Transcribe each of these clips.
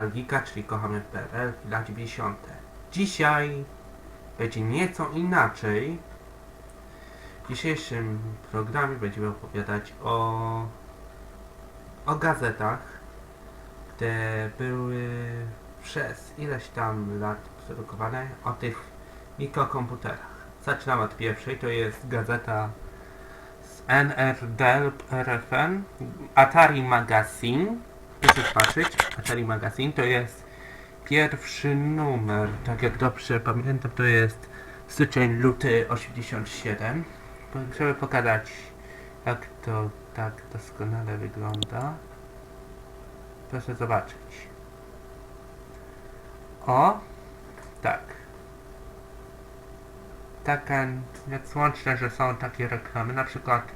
Nostalgika, czyli kochamy PRL, lat 90. Dzisiaj będzie nieco inaczej. W dzisiejszym programie będziemy opowiadać o, o gazetach, które były przez ileś tam lat produkowane, o tych mikrokomputerach. Zaczynam od pierwszej, to jest gazeta z NRD RFN, Atari Magazine. Proszę patrzeć, Atari Magazine to jest pierwszy numer, tak jak dobrze pamiętam, to jest styczeń, luty 87. Żeby pokazać, jak to tak doskonale wygląda. Proszę zobaczyć. O, tak. Taka, więc łączne, że są takie reklamy, na przykład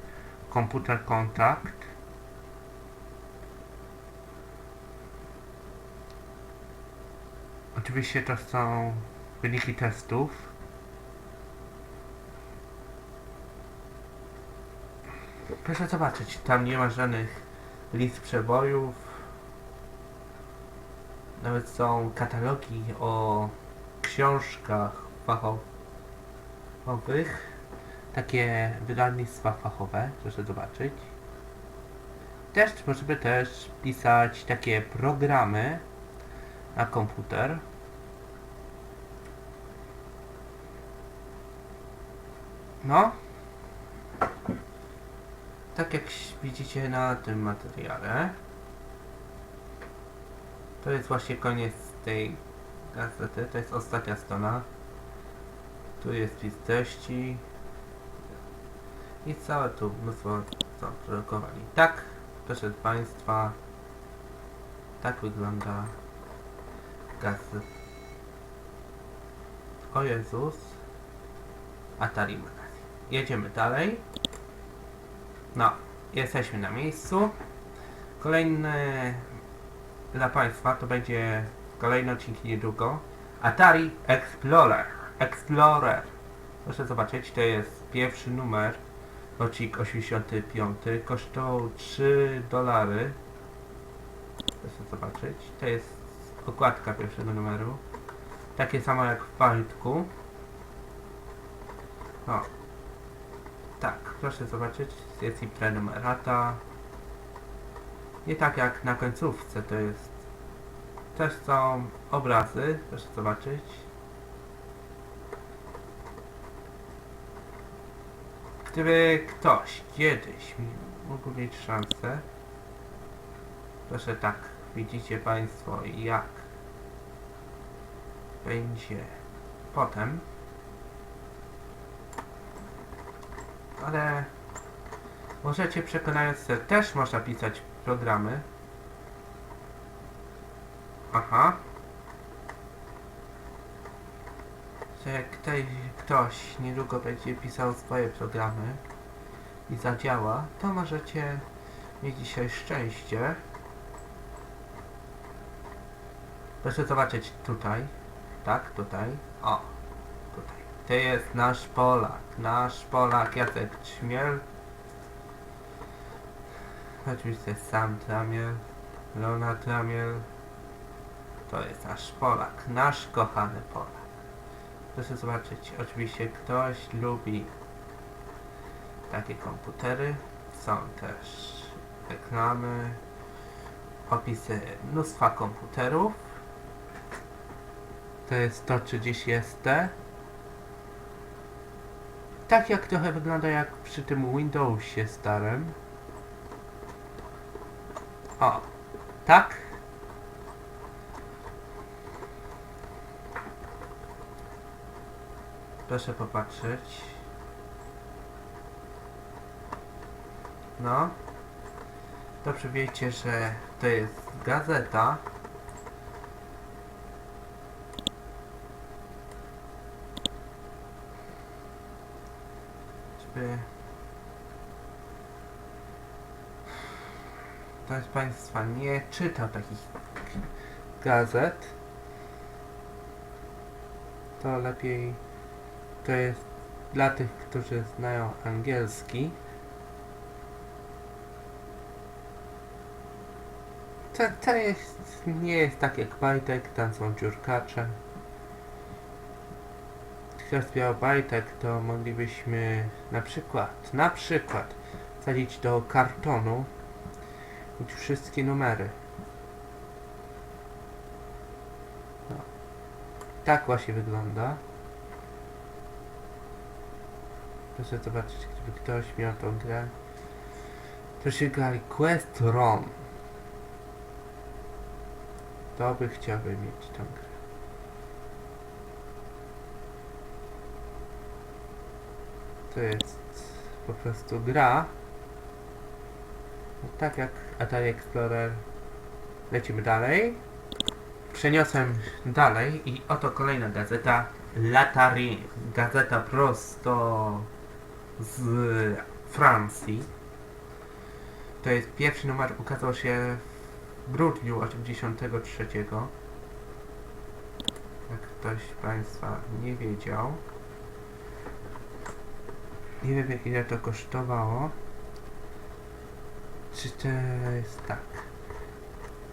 komputer kontakt. Oczywiście to są wyniki testów. Proszę zobaczyć, tam nie ma żadnych list przebojów. Nawet są katalogi o książkach fachowych. Takie wydawnictwa fachowe, proszę zobaczyć. Też możemy też pisać takie programy na komputer. No. Tak jak widzicie na tym materiale. To jest właśnie koniec tej gazety. To jest ostatnia strona. Tu jest list treści. I całe tu mnóstwo co produkowali. Tak, proszę Państwa. Tak wygląda gazet. O Jezus. Atari Magazine. Jedziemy dalej. No, jesteśmy na miejscu. Kolejne dla Państwa to będzie kolejny odcinek niedługo. Atari Explorer. Explorer. Proszę zobaczyć, to jest pierwszy numer. Rocznik 85. Kosztował 3 dolary. Proszę zobaczyć. To jest okładka pierwszego numeru. Takie samo jak w Bartku. O. Tak, proszę zobaczyć. Jest i prenumerata. Nie tak jak na końcówce to jest. Też są obrazy, proszę zobaczyć. Gdyby ktoś kiedyś mógł mieć szansę, proszę tak, widzicie Państwo jak będzie potem. Ale możecie przekonając się, też można pisać programy. Aha. Że ktoś, ktoś niedługo będzie pisał swoje programy i zadziała, to możecie mieć dzisiaj szczęście. Proszę zobaczyć tutaj. Tak, tutaj. O. To jest nasz Polak. Nasz Polak Jacek Ćmiel. Oczywiście sam Tramiel. Leonard Tramiel. To jest nasz Polak. Nasz kochany Polak. Proszę zobaczyć. Oczywiście ktoś lubi takie komputery. Są też reklamy. Opisy mnóstwa komputerów. To jest 130 ST. Tak jak trochę wygląda jak przy tym Windowsie starym. O, tak. Proszę popatrzeć. No. Dobrze wiecie, że to jest gazeta. Żeby... Ktoś z Państwa nie czytał takich gazet, to lepiej to jest dla tych, którzy znają angielski. To, to jest, nie jest tak jak bajtek, tam są dziurkacze. Ktoś zbierał bajtek, to moglibyśmy na przykład, na przykład wsadzić do kartonu wszystkie numery. No. Tak właśnie wygląda. Proszę zobaczyć, gdyby ktoś miał tą grę. To się grali Quest ROM. To by chciałby mieć tą grę. To jest po prostu gra. No, tak jak Atari Explorer. Lecimy dalej. Przeniosłem dalej i oto kolejna gazeta Latari. Gazeta prosto z Francji. To jest pierwszy numer, ukazał się w grudniu 83. Jak ktoś z Państwa nie wiedział. Nie wiem ile to kosztowało. Czy to jest tak?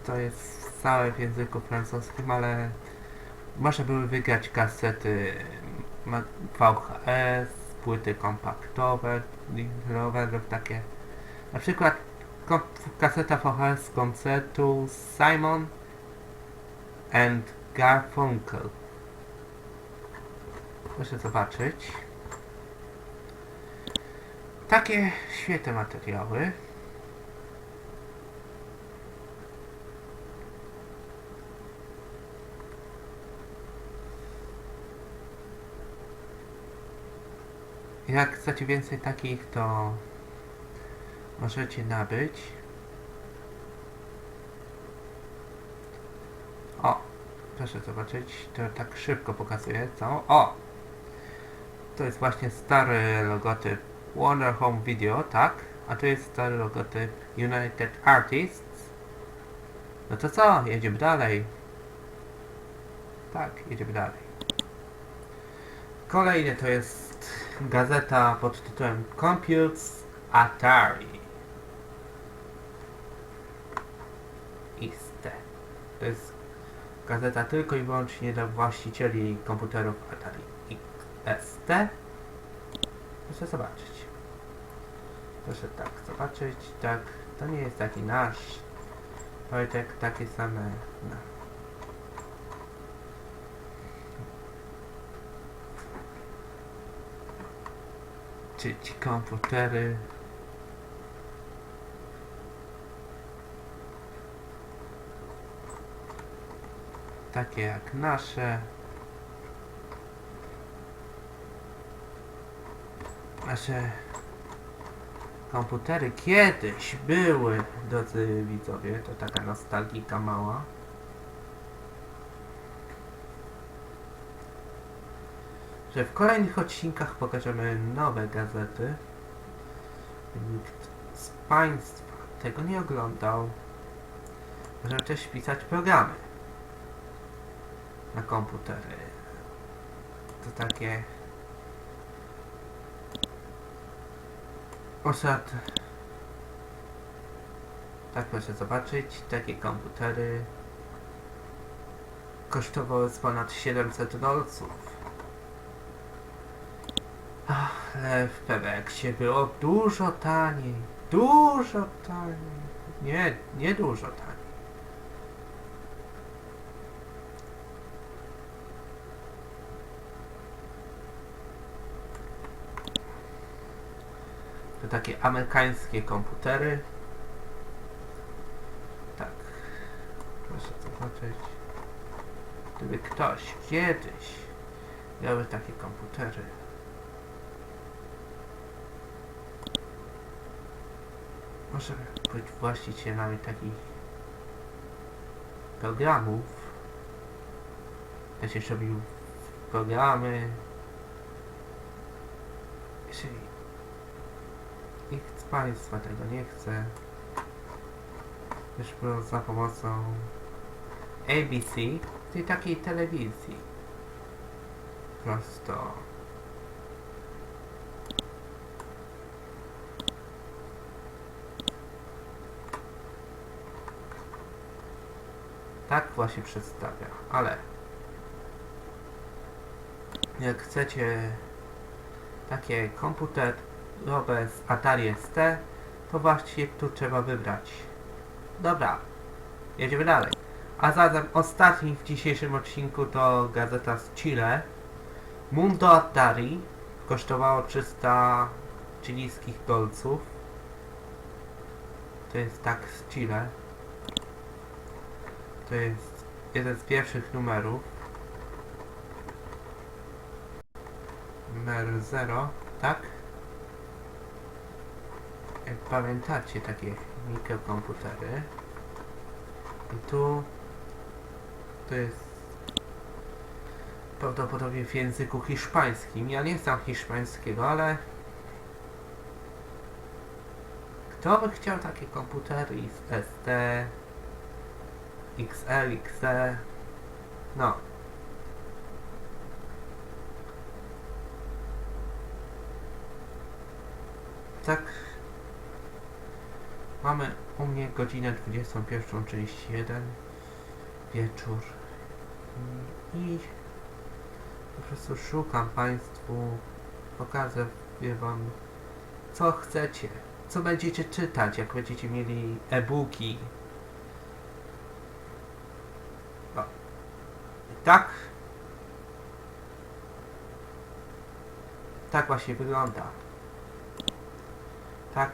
To jest całe w języku francuskim, ale można były wygrać kasety VHS, płyty kompaktowe, lub takie. Na przykład kaseta VHS koncertu Simon and Garfunkel. Proszę zobaczyć. Takie świetne materiały. Jak chcecie więcej takich, to możecie nabyć. O, proszę zobaczyć, to tak szybko pokazuje, co? O! To jest właśnie stary logotyp Wonder Home Video, tak? A tu jest stary logotyp United Artists. No to co? Jedziemy dalej. Tak, jedziemy dalej. Kolejny to jest gazeta pod tytułem Computes Atari. Iste. To jest gazeta tylko i wyłącznie dla właścicieli komputerów Atari XT. Proszę zobaczyć. Proszę tak zobaczyć, tak, to nie jest taki nasz. Wojtek, takie same, no. Czy ci komputery. Takie jak nasze. Nasze komputery kiedyś były, drodzy widzowie, to taka nostalgika mała. Że w kolejnych odcinkach pokażemy nowe gazety. Nikt z Państwa tego nie oglądał. Może też pisać programy na komputery. To takie Osad. Tak proszę zobaczyć, takie komputery kosztowały ponad 700 dolców. Ale w Peweksie było dużo taniej. Dużo taniej. Nie, nie dużo taniej. Takie amerykańskie komputery. Tak. Proszę zobaczyć. Gdyby ktoś kiedyś miały takie komputery. Może być właścicielami takich programów. Ja się robił programy. Jeżeli nikt z Państwa tego nie też było za pomocą ABC, tej takiej telewizji. Prosto. Tak właśnie przedstawia, ale jak chcecie takie komputerowe z Atari ST, to właśnie tu trzeba wybrać. Dobra, jedziemy dalej. A zatem ostatni w dzisiejszym odcinku to gazeta z Chile. Mundo Atari kosztowało 300 chilijskich dolców. To jest tak z Chile. To jest jeden z pierwszych numerów. Numer 0, tak? Jak pamiętacie takie mikrokomputery. I tu to jest prawdopodobnie w języku hiszpańskim. Ja nie znam hiszpańskiego, ale kto by chciał takie komputery z ST, XL, XE? No. Tak. Mamy u mnie godzinę 21.31 wieczór i po prostu szukam Państwu, pokażę Wam co chcecie, co będziecie czytać, jak będziecie mieli e-booki. O. I tak tak właśnie wygląda. Tak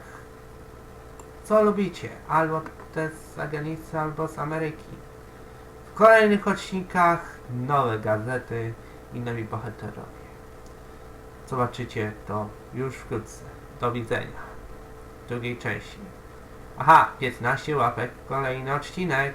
co lubicie, albo te z zagranicy, albo z Ameryki. W kolejnych odcinkach nowe gazety i nowi bohaterowie. Zobaczycie to już wkrótce. Do widzenia. W drugiej części. Aha, 15 łapek, kolejny odcinek.